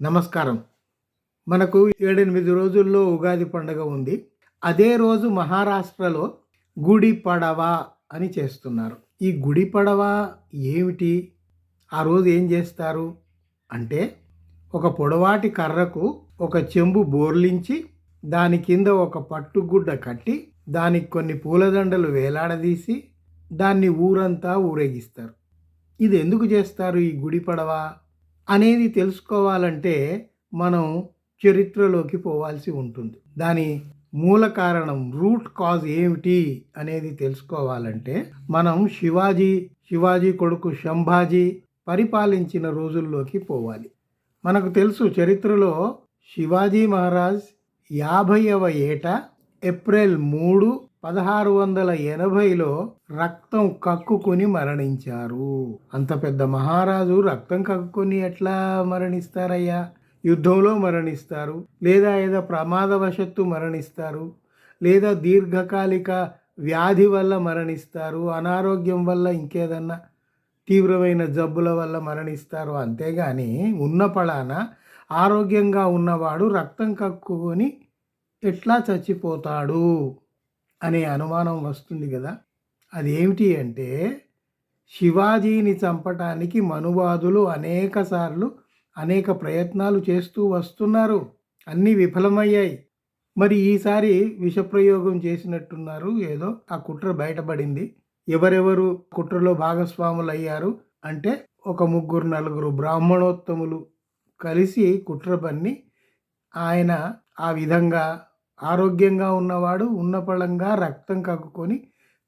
నమస్కారం. మనకు ఏడెనిమిది రోజుల్లో ఉగాది పండుగ ఉంది. అదే రోజు మహారాష్ట్రలో గుడి పడవ అని చేస్తున్నారు. ఈ గుడి పడవ ఏమిటి? ఆ రోజు ఏం చేస్తారు? అంటే ఒక పొడవాటి కర్రకు ఒక చెంబు బోర్లించి దాని కింద ఒక పట్టుగుడ్డ కట్టి దానికి కొన్ని పూలదండలు వేలాడదీసి దాన్ని ఊరంతా ఊరేగిస్తారు. ఇది ఎందుకు చేస్తారు ఈ గుడి పడవ? అనేది తెలుసుకోవాలంటే మనం చరిత్రలోకి పోవాల్సి ఉంటుంది. దాని మూల కారణం రూట్ కాజ్ ఏమిటి అనేది తెలుసుకోవాలంటే మనం శివాజీ శివాజీ కొడుకు శంభాజీ పరిపాలించిన రోజుల్లోకి పోవాలి. మనకు తెలుసు చరిత్రలో శివాజీ మహారాజ్ యాభైవ ఏట ఏప్రిల్ మూడు పదహారు వందల ఎనభైలో రక్తం కక్కుకొని మరణించారు. అంత పెద్ద మహారాజు రక్తం కక్కుకొని ఎట్లా మరణిస్తారయ్యా? యుద్ధంలో మరణిస్తారు లేదా ఏదో ప్రమాదవశత్తు మరణిస్తారు లేదా దీర్ఘకాలిక వ్యాధి వల్ల మరణిస్తారు అనారోగ్యం వల్ల ఇంకేదన్నా తీవ్రమైన జబ్బుల వల్ల మరణిస్తారు అంతేగాని ఉన్న పళాన ఆరోగ్యంగా ఉన్నవాడు రక్తం కక్కుకొని ఎట్లా చచ్చిపోతాడు? అనే అనుమానం వస్తుంది కదా. అదేమిటి అంటే శివాజీని చంపటానికి మనువాదులు అనేక సార్లు అనేక ప్రయత్నాలు చేస్తూ వస్తున్నారు. అన్నీ విఫలమయ్యాయి. మరి ఈసారి విషప్రయోగం చేసినట్టున్నారు. ఏదో ఆ కుట్ర బయటపడింది. ఎవరెవరు కుట్రలో భాగస్వాములు అయ్యారు అంటే ఒక ముగ్గురు నలుగురు బ్రాహ్మణోత్తములు కలిసి కుట్ర పన్ని ఆయన ఆ విధంగా ఆరోగ్యంగా ఉన్నవాడు ఉన్నపళంగా రక్తం కక్కుకొని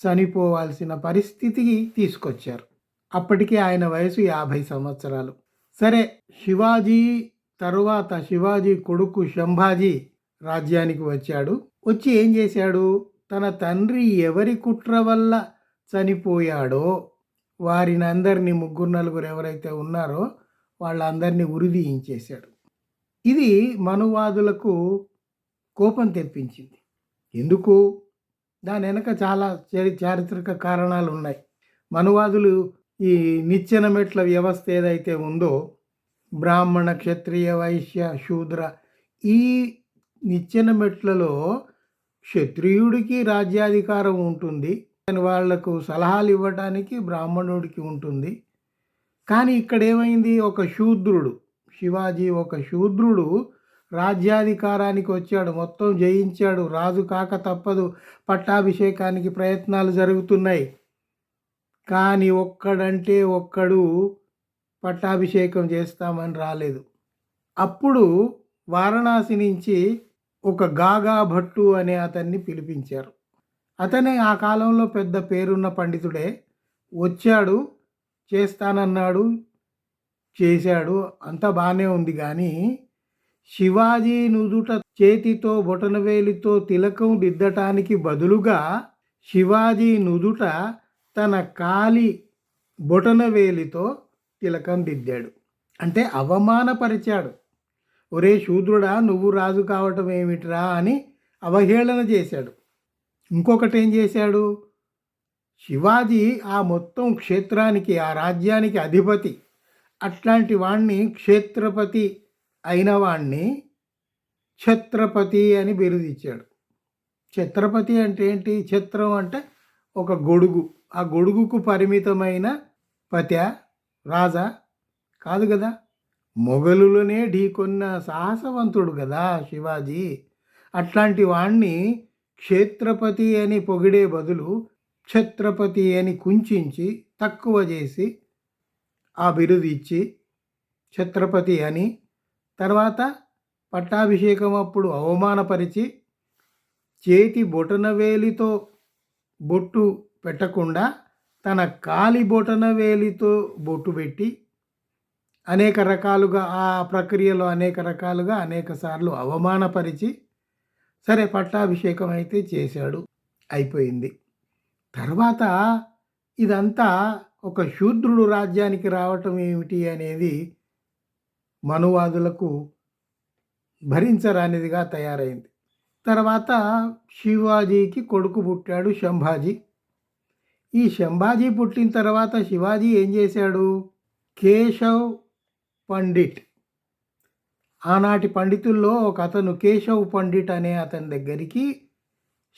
చనిపోవాల్సిన పరిస్థితికి తీసుకొచ్చారు. అప్పటికే ఆయన వయసు యాభై సంవత్సరాలు. సరే శివాజీ తరువాత శివాజీ కొడుకు శంభాజీ రాజ్యానికి వచ్చాడు. వచ్చి ఏం చేశాడు? తన తండ్రి ఎవరి కుట్ర వల్ల చనిపోయాడో వారిని అందరినీ ముగ్గురు నలుగురు ఎవరైతే ఉన్నారో వాళ్ళందరినీ ఉరిదీయించేశాడు. ఇది మనువాదులకు కోపం తెప్పించింది. ఎందుకు? దాని వెనక చాలా చరి చారిత్రక కారణాలు ఉన్నాయి. మనువాదులు ఈ నిచ్చెన మెట్ల వ్యవస్థ ఏదైతే ఉందో బ్రాహ్మణ క్షత్రియ వైశ్య శూద్ర ఈ నిచ్చెన మెట్లలో క్షత్రియుడికి రాజ్యాధికారం ఉంటుంది. వాళ్ళకు సలహాలు ఇవ్వడానికి బ్రాహ్మణుడికి ఉంటుంది. కానీ ఇక్కడ ఏమైంది ఒక శూద్రుడు శివాజీ ఒక శూద్రుడు రాజ్యాధికారానికి వచ్చాడు మొత్తం జయించాడు రాజు కాక తప్పదు పట్టాభిషేకానికి ప్రయత్నాలు జరుగుతున్నాయి. కానీ ఒక్కడంటే ఒక్కడు పట్టాభిషేకం చేస్తామని రాలేదు. అప్పుడు వారణాసి నుంచి ఒక గాగా భట్టు అనే అతన్ని పిలిపించారు. అతనే ఆ కాలంలో పెద్ద పేరున్న పండితుడే. వచ్చాడు చేస్తానన్నాడు చేశాడు అంతా బాగానే ఉంది కానీ శివాజీ నుదుట చేతితో బొటనవేలితో తిలకం దిద్దటానికి బదులుగా శివాజీ నుదుట తన కాలి బొటనవేలితో తిలకం దిద్దాడు. అంటే అవమానపరిచాడు. ఒరే శూద్రుడా నువ్వు రాజు కావటం ఏమిట్రా? అని అవహేళన చేశాడు. ఇంకొకటి ఏం చేశాడు? శివాజీ ఆ మొత్తం క్షేత్రానికి ఆ రాజ్యానికి అధిపతి. అట్లాంటి వాణ్ణి క్షేత్రపతి అయిన వాణ్ణి ఛత్రపతి అని బిరుదిచ్చాడు ఛత్రపతి అంటే ఏంటి? ఛత్రం అంటే ఒక గొడుగు. ఆ గొడుగుకు పరిమితమైన పత్య రాజా కాదు కదా? మొఘలులోనే ఢీకొన్న సాహసవంతుడు కదా శివాజీ. అట్లాంటి వాణ్ణి క్షేత్రపతి అని పొగిడే బదులు ఛత్రపతి అని కుంచించి తక్కువ చేసి ఆ బిరుదు ఇచ్చి ఛత్రపతి అని తర్వాత పట్టాభిషేకం అప్పుడు అవమానపరిచి చేతి బొటనవేలితో బొట్టు పెట్టకుండా తన కాలి బొటనవేలితో బొట్టు పెట్టి అనేక రకాలుగా ఆ ప్రక్రియలో అనేక రకాలుగా అనేక సార్లు అవమానపరిచి సరే పట్టాభిషేకం అయితే చేశాడు అయిపోయింది. తర్వాత ఇదంతా ఒక శూద్రుడు రాజ్యానికి రావటం ఏమిటి అనేది మనువాదులకు భరించరానిదిగా తయారైంది. తర్వాత శివాజీకి కొడుకు పుట్టాడు శంభాజీ. ఈ శంభాజీ పుట్టిన తర్వాత శివాజీ ఏం చేశాడు? కేశవ్ పండిట్. ఆనాటి పండితుల్లో ఒక అతను కేశవ్ పండిట్ అనే అతని దగ్గరికి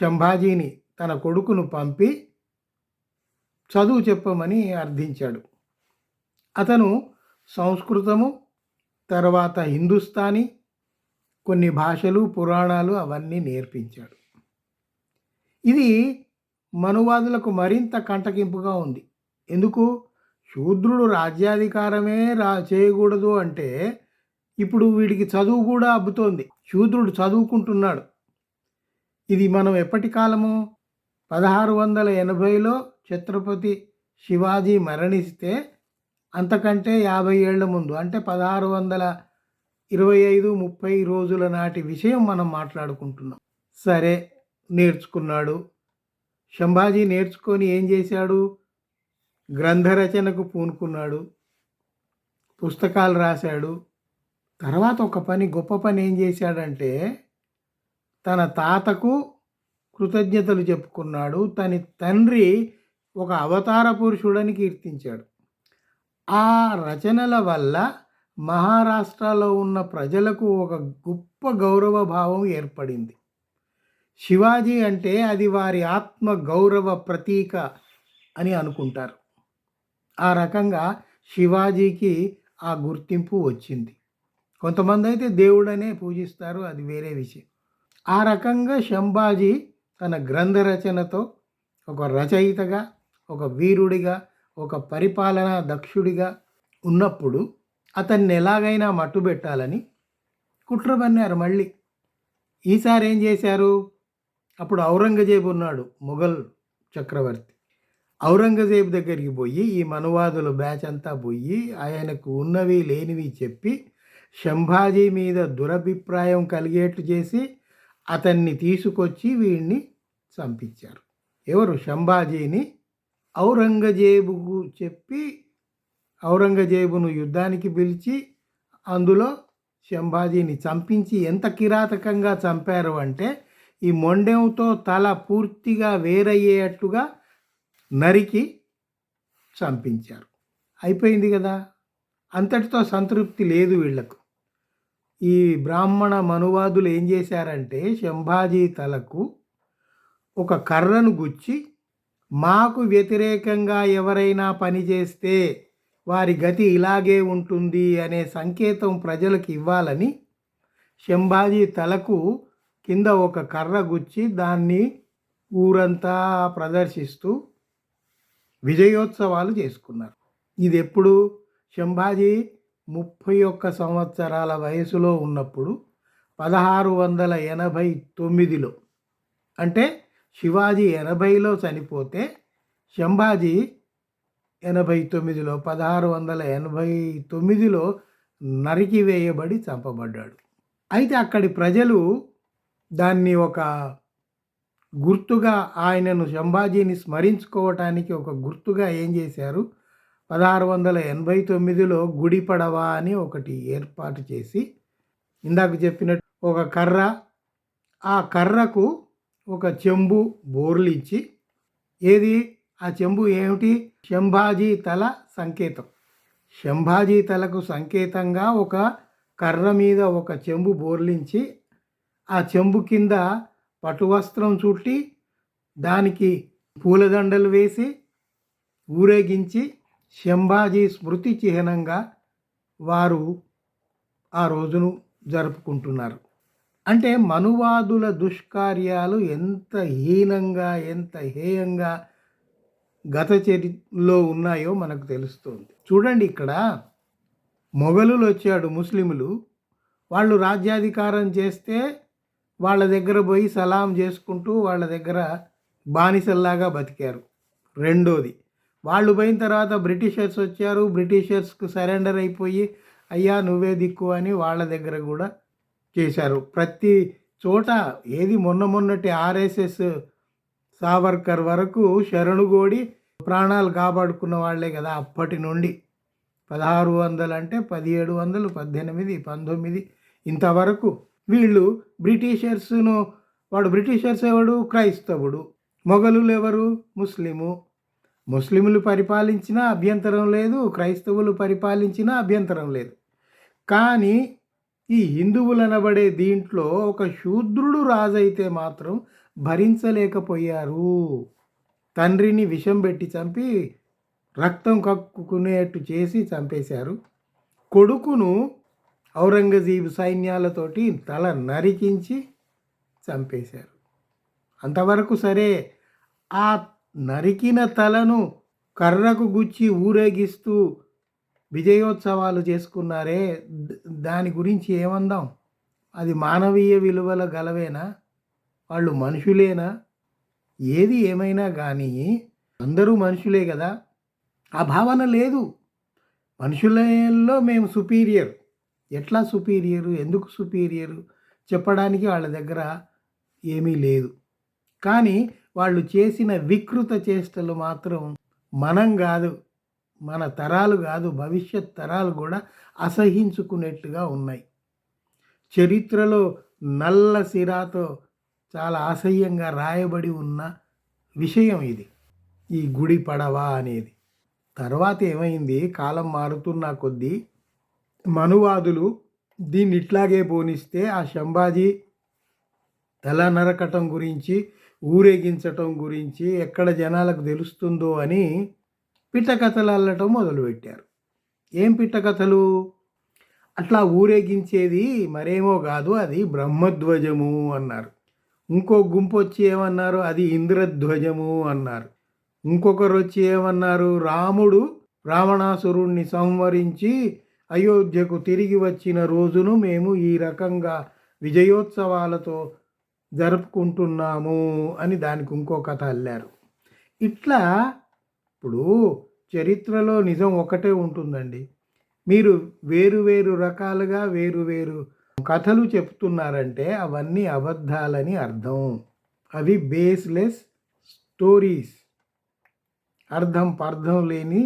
శంభాజీని తన కొడుకును పంపి చదువు చెప్పమని అర్థించాడు. అతను సంస్కృతము తర్వాత హిందుస్థానీ కొన్ని భాషలు పురాణాలు అవన్నీ నేర్పించాడు. ఇది మనువాదులకు మరింత కంటకింపుగా ఉంది. ఎందుకు? శూద్రుడు రాజ్యాధికారమే రా చేయకూడదు అంటే ఇప్పుడు వీడికి చదువు కూడా అబ్బుతోంది. శూద్రుడు చదువుకుంటున్నాడు. ఇది మనం ఎప్పటి కాలము? పదహారు వందల ఎనభైలో ఛత్రపతి శివాజీ మరణిస్తే అంతకంటే యాభై ఏళ్ళ ముందు అంటే పదహారు వందల ఇరవై ఐదు ముప్పై రోజుల నాటి విషయం మనం మాట్లాడుకుంటున్నాం. సరే నేర్చుకున్నాడు. శంభాజీ నేర్చుకొని ఏం చేశాడు? గ్రంథరచనకు పూనుకున్నాడు. పుస్తకాలు రాశాడు. తర్వాత ఒక పని గొప్ప పని ఏం చేశాడంటే తన తాతకు కృతజ్ఞతలు చెప్పుకున్నాడు. తన తండ్రి ఒక అవతార పురుషుడని కీర్తించాడు. ఆ రచనల వల్ల మహారాష్ట్రలో ఉన్న ప్రజలకు ఒక గొప్ప గౌరవ భావం ఏర్పడింది. శివాజీ అంటే అది వారి ఆత్మ గౌరవ ప్రతీక అని అనుకుంటారు. ఆ రకంగా శివాజీకి ఆ గుర్తింపు వచ్చింది. కొంతమంది అయితే దేవుడనే పూజిస్తారు అది వేరే విషయం. ఆ రకంగా శంభాజీ తన గ్రంథ రచనతో ఒక రచయితగా ఒక వీరుడిగా ఒక పరిపాలనా దక్షుడిగా ఉన్నప్పుడు అతన్ని ఎలాగైనా మట్టుబెట్టాలని కుట్ర పన్నారు మళ్ళీ. ఈసారి ఏం చేశారు? అప్పుడు ఔరంగజేబు ఉన్నాడు మొఘల్ చక్రవర్తి. ఔరంగజేబు దగ్గరికి పోయి ఈ మనువాదుల బ్యాచ్ అంతా పోయి ఆయనకు ఉన్నవి లేనివి చెప్పి శంభాజీ మీద దురభిప్రాయం కలిగేట్లు చేసి అతన్ని తీసుకొచ్చి వీడిని చంపించారు. ఎవరు? శంభాజీని ఔరంగజేబుకు చెప్పి ఔరంగజేబును యుద్ధానికి పిలిచి అందులో శంభాజీని చంపించి ఎంత కిరాతకంగా చంపారు అంటే ఈ మొండెంతో తల పూర్తిగా వేరయ్యేటట్టుగా నరికి చంపించారు. అయిపోయింది కదా? అంతటితో సంతృప్తి లేదు వీళ్ళకు ఈ బ్రాహ్మణ మనువాదులు ఏం చేశారంటే శంభాజీ తలకు ఒక కర్రను గుచ్చి మాకు వ్యతిరేకంగా ఎవరైనా పనిచేస్తే వారి గతి ఇలాగే ఉంటుంది అనే సంకేతం ప్రజలకు ఇవ్వాలని శంభాజీ తలకు కింద ఒక కర్ర గుచ్చి దాన్ని ఊరంతా ప్రదర్శిస్తూ విజయోత్సవాలు చేసుకున్నారు. ఇది ఎప్పుడు శంభాజీ ముప్పై ఒక్క సంవత్సరాల వయసులో ఉన్నప్పుడు పదహారు వందల ఎనభై తొమ్మిదిలో. అంటే శివాజీ ఎనభైలో చనిపోతే శంభాజీ ఎనభై తొమ్మిదిలో పదహారు వందల ఎనభై తొమ్మిదిలో నరికివేయబడి చంపబడ్డాడు. అయితే అక్కడి ప్రజలు దాన్ని ఒక గుర్తుగా ఆయనను శంభాజీని స్మరించుకోవటానికి ఒక గుర్తుగా ఏం చేశారు? పదహారు వందల ఎనభై తొమ్మిదిలో గుడి పడవ అని ఒకటి ఏర్పాటు చేసి ఇందాక చెప్పినట్టు ఒక కర్ర ఆ కర్రకు ఒక చెంబు బోర్లిచ్చి ఏది? ఆ చెంబు ఏమిటి? శంభాజీ తల సంకేతం. శంభాజీ తలకు సంకేతంగా ఒక కర్ర మీద ఒక చెంబు బోర్లించి ఆ చెంబు కింద పటువస్త్రం చుట్టి దానికి పూలదండలు వేసి ఊరేగించి శంభాజీ స్మృతి చిహ్నంగా వారు ఆ రోజును జరుపుకుంటున్నారు. అంటే మనువాదుల దుష్కార్యాలు ఎంత హీనంగా ఎంత హేయంగా గత చరిలో ఉన్నాయో మనకు తెలుస్తుంది. చూడండి ఇక్కడ మొఘలులు వచ్చాడు ముస్లిములు. వాళ్ళు రాజ్యాధికారం చేస్తే వాళ్ళ దగ్గర పోయి సలాం చేసుకుంటూ వాళ్ళ దగ్గర బానిసల్లాగా బతికారు. రెండోది వాళ్ళు పోయిన తర్వాత బ్రిటిషర్స్ వచ్చారు. బ్రిటిషర్స్కు సరెండర్ అయిపోయి అయ్యా నువ్వే దిక్కు అని వాళ్ళ దగ్గర కూడా చేశారు. ప్రతి చోట ఏది మొన్న మొన్నటి ఆర్ఎస్ఎస్ సావర్కర్ వరకు శరణుగోడి ప్రాణాలు కాపాడుకున్న వాళ్ళే కదా అప్పటి నుండి. పదహారు వందలు అంటే పదిహేడు వందలు పద్దెనిమిది పంతొమ్మిది ఇంతవరకు వీళ్ళు బ్రిటిషర్స్ను వాడు బ్రిటిషర్స్ ఎవడు? క్రైస్తవుడు. మొఘలులు ఎవరు? ముస్లిము. ముస్లింలు పరిపాలించినా అభ్యంతరం లేదు క్రైస్తవులు పరిపాలించినా అభ్యంతరం లేదు. కానీ ఈ హిందువులనబడే దీంట్లో ఒక శూద్రుడు రాజైతే మాత్రం భరించలేకపోయారు. తండ్రిని విషం పెట్టి చంపి రక్తం కక్కుకునేట్టు చేసి చంపేశారు. కొడుకును ఔరంగజీబు సైన్యాలతోటి తల నరికించి చంపేశారు. అంతవరకు సరే ఆ నరికిన తలను కర్రకు గుచ్చి ఊరేగిస్తూ విజయోత్సవాలు చేసుకున్నారే దాని గురించి ఏమందాం? అది మానవీయ విలువల గలవేనా? వాళ్ళు మనుషులేనా? ఏది ఏమైనా కానీ అందరూ మనుషులే కదా ఆ భావన లేదు. మనుషులలో మేము సుపీరియర్. ఎట్లా సుపీరియరు? ఎందుకు సుపీరియరు? చెప్పడానికి వాళ్ళ దగ్గర ఏమీ లేదు. కానీ వాళ్ళు చేసిన వికృత చేష్టలు మాత్రం మనం కాదు మన తరాలు కాదు భవిష్యత్ తరాలు కూడా అసహించుకునేట్టుగా ఉన్నాయి. చరిత్రలో నల్ల సిరాతో చాలా అసహ్యంగా రాయబడి ఉన్న విషయం ఇది. ఈ గుడి పడవ అనేది. తర్వాత ఏమైంది? కాలం మారుతున్న కొద్దీ మనువాదులు దీన్ని ఇట్లాగే పోనిస్తే ఆ శంభాజీ తల నరకటం గురించి ఊరేగించటం గురించి ఎక్కడ జనాలకు తెలుస్తుందో అని పిట్టకథలు అల్లటం మొదలుపెట్టారు. ఏం పిట్టకథలు? అట్లా ఊరేగించేది మరేమో కాదు అది బ్రహ్మధ్వజము అన్నారు. ఇంకో గుంపు వచ్చి ఏమన్నారు? అది ఇంద్రధ్వజము అన్నారు. ఇంకొకరు వచ్చి ఏమన్నారు? రాముడు రావణాసురుణ్ణి సంహరించి అయోధ్యకు తిరిగి వచ్చిన రోజును మేము ఈ రకంగా విజయోత్సవాలతో జరుపుకుంటున్నాము అని దానికి ఇంకో కథ అల్లారు. ఇట్లా ఇప్పుడు చరిత్రలో నిజం ఒకటే ఉంటుందండి. మీరు వేరు వేరు రకాలుగా వేరు వేరు కథలు చెప్తున్నారంటే అవన్నీ అబద్ధాలని అర్థం. అవి బేస్లెస్ స్టోరీస్. అర్థం పర్థం లేని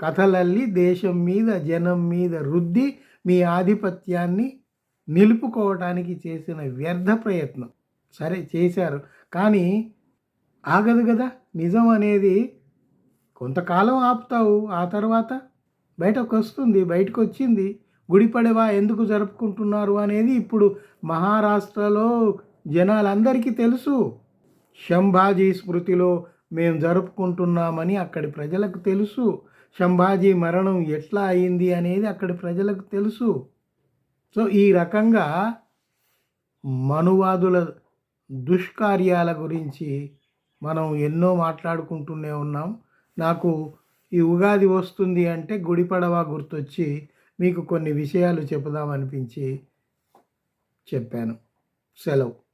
కథలల్లి దేశం మీద జనం మీద రుద్ది మీ ఆధిపత్యాన్ని నిలుపుకోవడానికి చేసిన వ్యర్థ ప్రయత్నం. సరే చేశారు. కానీ ఆగదు కదా! నిజం అనేది కొంతకాలం ఆపుతావు ఆ తర్వాత బయటకు వస్తుంది బయటకు వచ్చింది గుడిపడవా ఎందుకు జరుపుకుంటున్నారు అనేది ఇప్పుడు మహారాష్ట్రలో జనాలందరికీ తెలుసు. శంభాజీ స్మృతిలో మేము జరుపుకుంటున్నామని అక్కడి ప్రజలకు తెలుసు. శంభాజీ మరణం ఎట్లా అయింది అనేది అక్కడి ప్రజలకు తెలుసు. సో ఈ రకంగా మనువాదుల దుష్కార్యాల గురించి మనం ఎన్నో మాట్లాడుకుంటూనే ఉన్నాం. నాకు ఈ ఉగాది వస్తుంది అంటే గుడిపడవ గుర్తొచ్చి మీకు కొన్ని విషయాలు చెబుదామనిపించి చెప్పాను. సెలవు.